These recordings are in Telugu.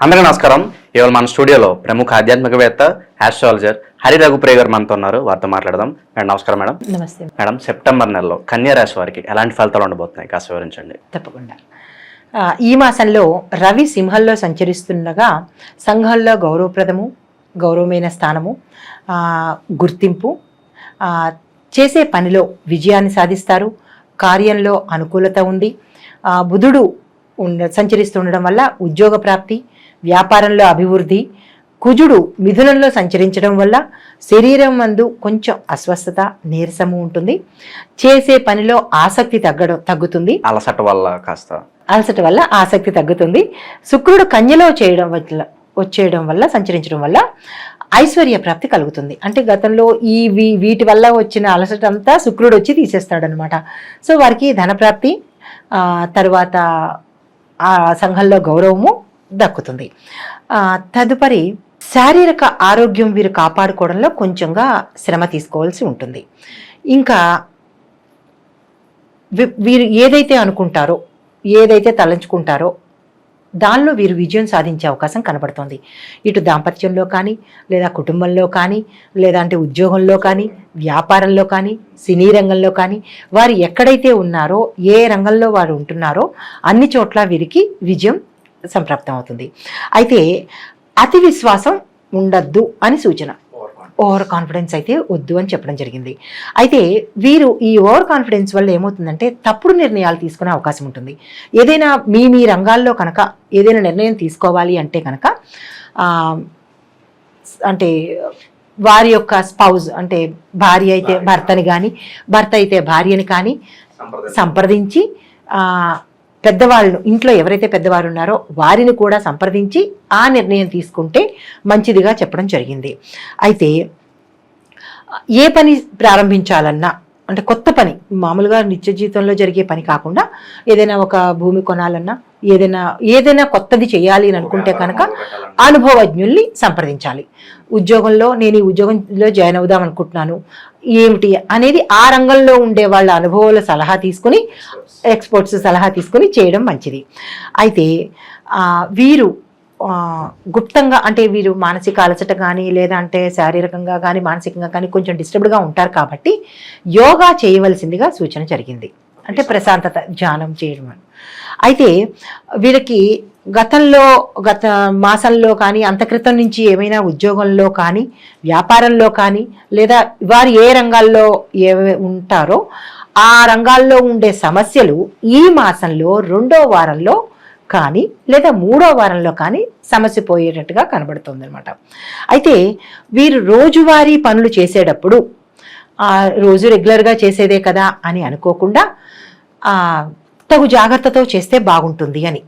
అందరికీ నమస్కారం. ఇవాళ మన స్టూడియోలో ప్రముఖ ఆధ్యాత్మికవేత్త ఆస్ట్రాలజర్ హరి రఘుప్రియ గారు మనతో ఉన్నారు. వారితో మాట్లాడదాం. మేడం నమస్కారం మేడం. నమస్తే. మేడం సెప్టెంబర్ నెలలో కన్యా రాశి వారికి ఎలాంటి ఫలితాలు ఉండబోతున్నాయి? కాస్త వివరించండి. తప్పకుండా. ఈ మాసంలో రవి సింహంలో సంచరిస్తుండగా సంఘంలో గౌరవప్రదము గౌరవమైన స్థానము గుర్తింపు చేసే పనిలో విజయాన్ని సాధిస్తారు. కార్యంలో అనుకూలత ఉంది. బుధుడు ఉండ సంచరిస్తుండడం వల్ల ఉద్యోగ ప్రాప్తి వ్యాపారంలో అభివృద్ధి కుజుడు మిథునంలో సంచరించడం వల్ల శరీరం మందు కొంచెం అస్వస్థత నీరసము ఉంటుంది. చేసే పనిలో ఆసక్తి తగ్గడం తగ్గుతుంది. అలసట వల్ల కాస్త. అలసట వల్ల ఆసక్తి తగ్గుతుంది. శుక్రుడు కన్యలో చేయడం వల్ల వచ్చేయడం వల్ల సంచరించడం వల్ల ఐశ్వర్య ప్రాప్తి కలుగుతుంది. అంటే గతంలో ఈ వీ- వీటి వల్ల వచ్చిన అలసట అంతా శుక్రుడు వచ్చి తీసేస్తాడనమాట సో వారికి ధనప్రాప్తి తర్వాత ఆ సంఘంలో గౌరవము దక్కుతుంది. తదుపరి శారీరక ఆరోగ్యం వీరు కాపాడుకోవడంలో కొంచెంగా శ్రమ తీసుకోవాల్సి ఉంటుంది. ఇంకా వీరు ఏదైతే అనుకుంటారో ఏదైతే తలంచుకుంటారో దానిలో వీరు విజయం సాధించే అవకాశం కనబడుతోంది. ఇటు దాంపత్యంలో కానీ లేదా కుటుంబంలో కానీ లేదా అంటే ఉద్యోగంలో కానీ వ్యాపారంలో కానీ సినీ రంగంలో కానీ వారు ఎక్కడైతే ఉన్నారో ఏ రంగంలో వారు ఉంటున్నారో అన్ని చోట్ల వీరికి విజయం సంప్రాప్తం అవుతుంది అయితే అతి విశ్వాసం ఉండద్దు అని సూచన. ఓవర్ కాన్ఫిడెన్స్ అయితే వద్దు అని చెప్పడం జరిగింది. అయితే వీరు ఈ ఓవర్ కాన్ఫిడెన్స్ వల్ల ఏమవుతుందంటే తప్పుడు నిర్ణయాలు తీసుకునే అవకాశం ఉంటుంది. ఏదైనా మీ మీ రంగాల్లో కనుక ఏదైనా నిర్ణయం తీసుకోవాలి అంటే కనుక అంటే వారి యొక్క స్పౌజ్ అంటే భార్య అయితే భర్తని కానీ భర్త అయితే భార్యని కానీ సంప్రదించి. పెద్దవాళ్ళు ఇంట్లో ఎవరైతే పెద్దవారు ఉన్నారో వారిని కూడా సంప్రదించి ఆ నిర్ణయం తీసుకుంటే మంచిదిగా చెప్పడం జరిగింది. అయితే ఏ పని ప్రారంభించాలన్నా అంటే కొత్త పని. మామూలుగా నిత్య జీవితంలో జరిగే పని కాకుండా ఏదైనా ఒక భూమి కొనాలన్నా ఏదైనా ఏదైనా కొత్తది చేయాలి అని అనుకుంటే కనుక అనుభవజ్ఞుల్ని సంప్రదించాలి. ఉద్యోగంలో నేను ఈ ఉద్యోగంలో జాయిన్ అవుదాం అనుకుంటున్నాను. ఏమిటి అనేది ఆ రంగంలో ఉండే వాళ్ళ అనుభవాల సలహా తీసుకుని ఎక్స్పర్ట్స్ సలహా తీసుకుని చేయడం మంచిది. అయితే వీరు గుప్తంగా అంటే వీరు మానసిక అలసట కానీ లేదా అంటే శారీరకంగా కానీ మానసికంగా కానీ కొంచెం డిస్టర్బ్డ్గా ఉంటారు కాబట్టి యోగా చేయవలసిందిగా సూచన జరిగింది అంటే ప్రశాంతత ధ్యానం చేయడం. అయితే వీరికి గతంలో గత మాసంలో కానీ అంత క్రితం నుంచి ఏమైనా ఉద్యోగంలో కానీ వ్యాపారంలో కానీ లేదా వారు ఏ రంగాల్లో ఏ ఉంటారో ఆ రంగాల్లో ఉండే సమస్యలు ఈ మాసంలో రెండో వారంలో కానీ లేదా మూడో వారంలో కానీ సమస్య పోయేటట్టుగా కనబడుతుంది అనమాట అయితే వీరు రోజువారీ పనులు చేసేటప్పుడు ఆ, రోజు రెగ్యులర్గా చేసేదే కదా అని అనుకోకుండా తగు జాగ్రత్తతో చేస్తే బాగుంటుంది అని.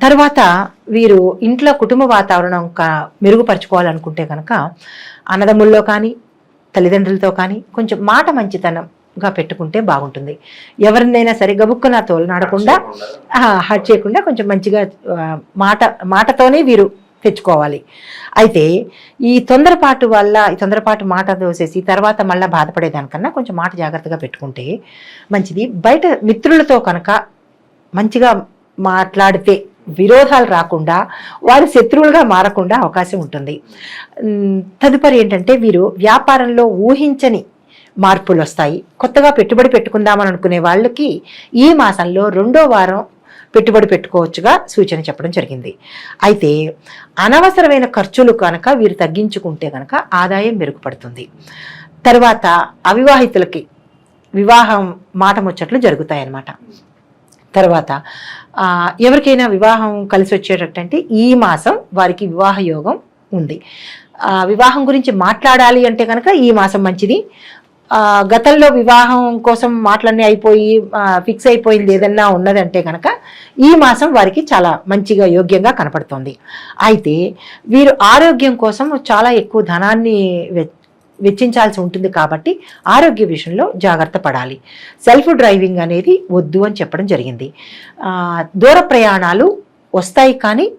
తర్వాత వీరు ఇంట్లో కుటుంబ వాతావరణం మెరుగుపరచుకోవాలనుకుంటే కనుక అన్నదమ్ముల్లో కానీ తల్లిదండ్రులతో కానీ కొంచెం మాట మంచితనంగా పెట్టుకుంటే బాగుంటుంది. ఎవరినైనా సరే గబుక్కున తోలనాడకుండా హర్ట్ చేయకుండా. కొంచెం మంచిగా మాట మాటతోనే వీరు తెచ్చుకోవాలి. అయితే ఈ తొందరపాటు వల్ల ఈ తొందరపాటు మాట దోసేసి తర్వాత మళ్ళీ బాధపడేదానికన్నా కొంచెం మాట జాగ్రత్తగా పెట్టుకుంటే మంచిది. బయట మిత్రులతో కనుక మంచిగా మాట్లాడితే విరోధాలు రాకుండా వారు శత్రువులుగా మారకుండా అవకాశం ఉంటుంది. తదుపరి ఏంటంటే వీరు వ్యాపారంలో ఊహించని మార్పులు వస్తాయి కొత్తగా పెట్టుబడి పెట్టుకుందామని అనుకునే వాళ్ళకి ఈ మాసంలో రెండో వారం పెట్టుబడి పెట్టుకోవచ్చుగా సూచన చెప్పడం జరిగింది. అయితే అనవసరమైన ఖర్చులు కనుక వీరు తగ్గించుకుంటే కనుక ఆదాయం మెరుగుపడుతుంది. తర్వాత అవివాహితులకి వివాహం మాట ముచ్చట్లు జరుగుతాయన్నమాట. తర్వాత ఎవరికైనా వివాహం కలిసి వచ్చేటట్టంటే ఈ మాసం వారికి వివాహ యోగం ఉంది. వివాహం గురించి మాట్లాడాలి అంటే కనుక ఈ మాసం మంచిది. గతంలో వివాహం కోసం మాటలన్నీ అయిపోయి ఫిక్స్ అయిపోయింది ఏదన్నా ఉన్నదంటే కనుక ఈ మాసం వారికి చాలా మంచిగా యోగ్యంగా కనపడుతుంది. అయితే వీరు ఆరోగ్యం కోసం చాలా ఎక్కువ ధనాన్ని వె- వెచ్చించాల్సి ఉంటుంది కాబట్టి ఆరోగ్య విషయంలో జాగ్రత్త పడాలి. సెల్ఫ్ డ్రైవింగ్ అనేది వద్దు అని చెప్పడం జరిగింది. దూర ప్రయాణాలు వస్తాయి కానీ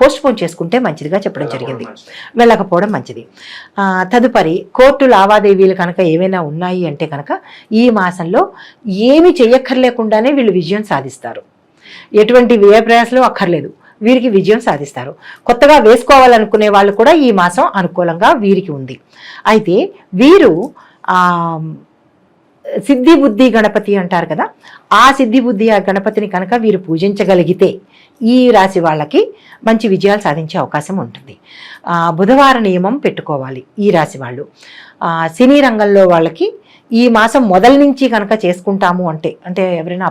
పోస్ట్ పోన్ చేసుకుంటే మంచిదిగా చెప్పడం జరిగింది. వెళ్ళకపోవడం మంచిది. తదుపరి కోర్టు లావాదేవీలు కనుక ఏమైనా ఉన్నాయి అంటే కనుక ఈ మాసంలో ఏమి చెయ్యక్కర్లేకుండానే వీళ్ళు విజయం సాధిస్తారు. ఎటువంటి వ్యయ ప్రయాసలు అక్కర్లేదు. వీరికి విజయం సాధిస్తారు. కొత్తగా వేసుకోవాలనుకునే వాళ్ళు కూడా ఈ మాసం అనుకూలంగా వీరికి ఉంది. అయితే వీరు సిద్ధి బుద్ధి గణపతి అంటారు కదా ఆ సిద్ధి బుద్ధి ఆ గణపతిని కనుక వీరు పూజించగలిగితే ఈ రాశి వాళ్ళకి మంచి విజయాలు సాధించే అవకాశం ఉంటుంది. బుధవార నియమం పెట్టుకోవాలి ఈ రాశి వాళ్ళు. సినీ రంగంలో వాళ్ళకి ఈ మాసం మొదల నుంచి కనుక చేసుకుంటాము అంటే అంటే ఎవరైనా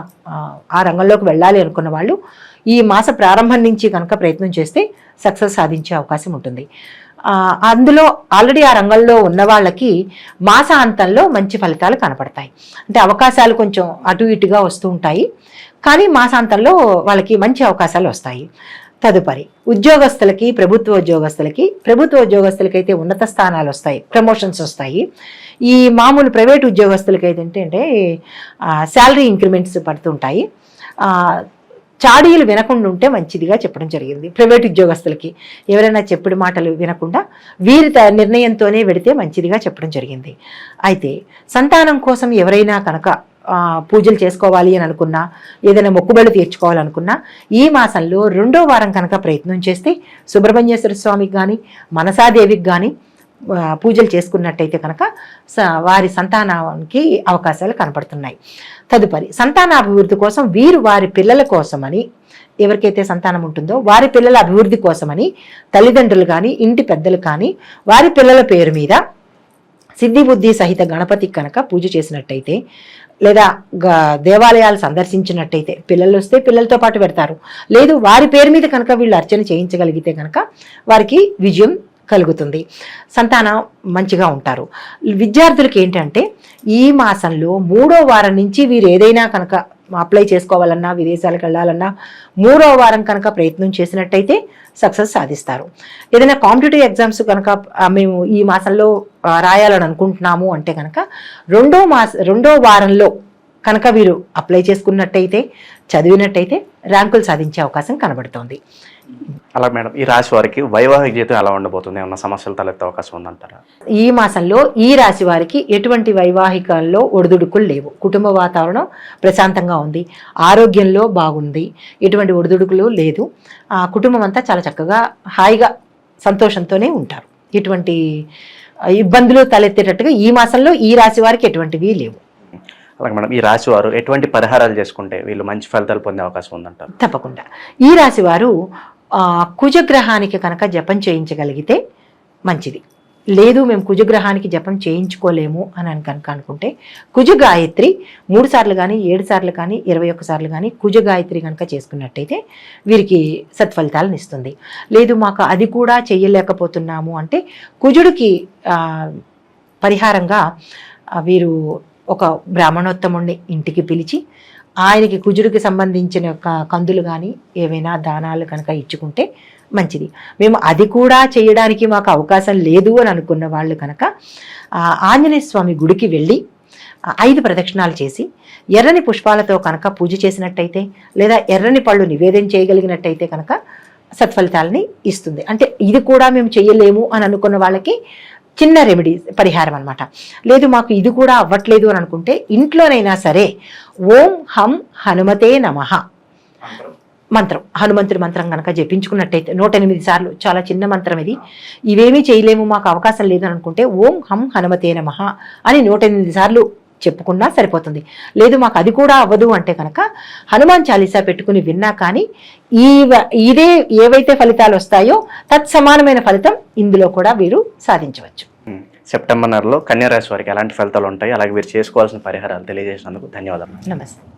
ఆ, రంగంలోకి వెళ్ళాలి అనుకున్న వాళ్ళు ఈ మాస ప్రారంభం నుంచి కనుక ప్రయత్నం చేస్తే సక్సెస్ సాధించే అవకాశం ఉంటుంది. అందులో ఆల్రెడీ ఆ రంగంలో ఉన్న వాళ్ళకి మాసాంతంలో మంచి ఫలితాలు కనపడతాయి. అంటే అవకాశాలు కొంచెం అటు ఇటుగా వస్తూ ఉంటాయి. కానీ మాసాంతంలో వాళ్ళకి మంచి అవకాశాలు వస్తాయి. తదుపరి ఉద్యోగస్తులకి ప్రభుత్వ ఉద్యోగస్తులకి ప్రభుత్వ ఉద్యోగస్తులకి అయితే ఉన్నత స్థానాలు వస్తాయి ప్రమోషన్స్ వస్తాయి. ఈ మామూలు ప్రైవేట్ ఉద్యోగస్తులకి అయితే ఏంటంటే శాలరీ ఇంక్రిమెంట్స్ పడుతుంటాయి. చాడీలు వినకుండా ఉంటే మంచిదిగా చెప్పడం జరిగింది. ప్రైవేట్ ఉద్యోగస్తులకి ఎవరైనా చెప్పుడు మాటలు వినకుండా వీరి త- నిర్ణయంతోనే వెడితే మంచిదిగా చెప్పడం జరిగింది. అయితే సంతానం కోసం ఎవరైనా కనుక పూజలు చేసుకోవాలి అని అనుకున్నా ఏదైనా మొక్కుబళ్ళు తీర్చుకోవాలనుకున్నా ఈ మాసంలో రెండో వారం కనుక ప్రయత్నం చేస్తే సుబ్రహ్మణ్యేశ్వర స్వామికి కానీ మనసాదేవికి కానీ పూజలు చేసుకున్నట్టయితే కనుక స- వారి సంతానానికి అవకాశాలు కనపడుతున్నాయి. తదుపరి సంతానాభివృద్ధి కోసం వీరు వారి పిల్లల కోసమని ఎవరికైతే సంతానం ఉంటుందో వారి పిల్లల అభివృద్ధి కోసమని తల్లిదండ్రులు కానీ ఇంటి పెద్దలు కానీ వారి పిల్లల పేరు మీద సిద్ధి బుద్ధి సహిత గణపతికి కనుక పూజ చేసినట్టయితే లేదా గ- దేవాలయాలు సందర్శించినట్టయితే పిల్లలు వస్తే పిల్లలతో పాటు పెడతారు. లేదు వారి పేరు మీద కనుక వీళ్ళు అర్చన చేయించగలిగితే కనుక వారికి విజయం కలుగుతుంది. సంతానం మంచిగా ఉంటారు. విద్యార్థులకి ఏంటంటే ఈ మాసంలో మూడో వారం నుంచి వీరు ఏదైనా కనుక అప్లై చేసుకోవాలన్నా విదేశాలకు వెళ్ళాలన్నా మూడో వారం కనుక ప్రయత్నం చేసినట్టయితే సక్సెస్ సాధిస్తారు. ఏదైనా కాంపిటేటివ్ ఎగ్జామ్స్ కనుక మేము ఈ మాసంలో రాయాలని అనుకుంటున్నాము అంటే కనుక రెండో మాస రెండో వారంలో కనుక వీరు అప్లై చేసుకున్నట్టయితే చదివినట్టయితే ర్యాంకులు సాధించే అవకాశం కనబడుతోంది. అలా మేడం ఈ రాశి వారికి వైవాహిక జీవితం ఎలా ఉండబోతుంది? ఏమన్నా సమస్యలు తలెత్తే అవకాశం ఉందంటారా? ఈ మాసంలో ఈ రాశి వారికి ఎటువంటి వైవాహికాల్లో ఒడిదుడుకులు లేవు. కుటుంబ వాతావరణం ప్రశాంతంగా ఉంది. ఆరోగ్యంలో బాగుంది. ఎటువంటి ఒడిదుడుకులు లేదు. ఆ కుటుంబం అంతా చాలా చక్కగా హాయిగా సంతోషంతోనే ఉంటారు. ఎటువంటి ఇబ్బందులు తలెత్తేటట్టుగా ఈ మాసంలో ఈ రాశి వారికి ఎటువంటివి లేవు. అలాగే మేడం ఈ రాశి వారు ఎటువంటి పరిహారాలు చేసుకుంటే వీళ్ళు మంచి ఫలితాలు పొందే అవకాశం ఉందంటారు? తప్పకుండా. ఈ రాశి వారు కుజగ్రహానికి కనుక జపం చేయించగలిగితే మంచిది. లేదు మేము కుజగ్రహానికి జపం చేయించుకోలేము అని కనుక అనుకుంటే కుజ గాయత్రి మూడు సార్లు కానీ ఏడు సార్లు కానీ ఇరవై ఒక్క సార్లు కానీ కుజ గాయత్రి కనుక చేసుకున్నట్టయితే వీరికి సత్ఫలితాలను ఇస్తుంది. లేదు మాకు అది కూడా చేయలేకపోతున్నాము అంటే కుజుడికి పరిహారంగా వీరు ఒక బ్రాహ్మణోత్తముణ్ణి ఇంటికి పిలిచి ఆయనకి కుజుడికి సంబంధించిన కందులు కానీ ఏవైనా దానాలు కనుక ఇచ్చుకుంటే మంచిది. మేము అది కూడా చేయడానికి మాకు అవకాశం లేదు అని అనుకున్న వాళ్ళు కనుక ఆంజనేయ స్వామి గుడికి వెళ్ళి ఐదు ప్రదక్షిణాలు చేసి ఎర్రని పుష్పాలతో కనుక పూజ చేసినట్టయితే లేదా ఎర్రని పళ్ళు నివేదన చేయగలిగినట్టయితే కనుక సత్ఫలితాలని ఇస్తుంది. అంటే ఇది కూడా మేము చేయలేము అని అనుకున్న వాళ్ళకి చిన్న రెమెడీ పరిహారం అనమాట లేదు మాకు ఇది కూడా అవ్వట్లేదు అని అనుకుంటే ఇంట్లోనైనా సరే ఓం హం హనుమతే నమః. మంత్రం. హనుమంతుడి మంత్రం కనుక జపించుకున్నట్టయితే నూట ఎనిమిది సార్లు చాలా చిన్న మంత్రం ఇది. ఇవేమీ చేయలేము మాకు అవకాశం లేదు అని అనుకుంటే ఓం హం హనుమతే నమః అని నూట ఎనిమిది సార్లు చెప్పుకున్నా సరిపోతుంది. లేదు మాకు అది కూడా అవ్వదు అంటే కనుక హనుమాన్ చాలీసా పెట్టుకుని విన్నా కానీ ఈ ఇదే ఏవైతే ఫలితాలు వస్తాయో తత్సమానమైన ఫలితం ఇందులో కూడా వీరు సాధించవచ్చు. సెప్టెంబర్ నెలలో కన్యా రాశి వారికి ఎలాంటి ఫలితాలు ఉంటాయి? అలాగే వీరు చేసుకోవాల్సిన పరిహారాలు తెలియజేసినందుకు ధన్యవాదాలు. నమస్తే.